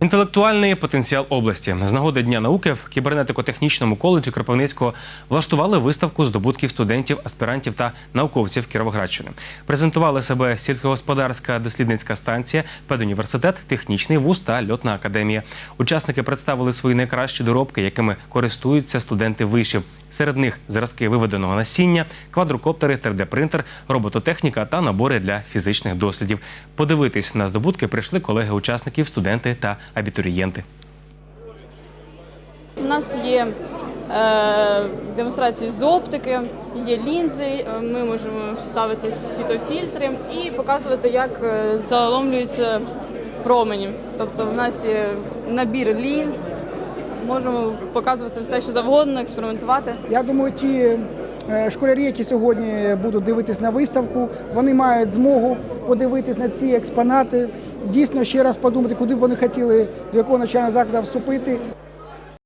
Інтелектуальний потенціал області з нагоди Дня науки в кібернетико-технічному коледжі Кропивницького влаштували виставку здобутків студентів, аспірантів та науковців Кіровоградщини. Презентували себе сільськогосподарська дослідницька станція, педуніверситет, технічний вуз та льотна академія. Учасники представили свої найкращі доробки, якими користуються студенти вишів. Серед них зразки виведеного насіння, квадрокоптери, 3D-принтер, робототехніка та набори для фізичних дослідів. Подивитись на здобутки прийшли колеги учасників, студенти та абітурієнти. У нас є е, демонстрації з оптики, є лінзи, е, ми можемо ставити фітофільтри і показувати, як е, заломлюються промені. Тобто в нас є набір лінз, можемо показувати все, що завгодно, експериментувати. Я думаю, ті школярі, які сьогодні будуть дивитись на виставку, вони мають змогу подивитись на ці експонати, дійсно ще раз подумати, куди б вони хотіли, до якого навчального закладу вступити.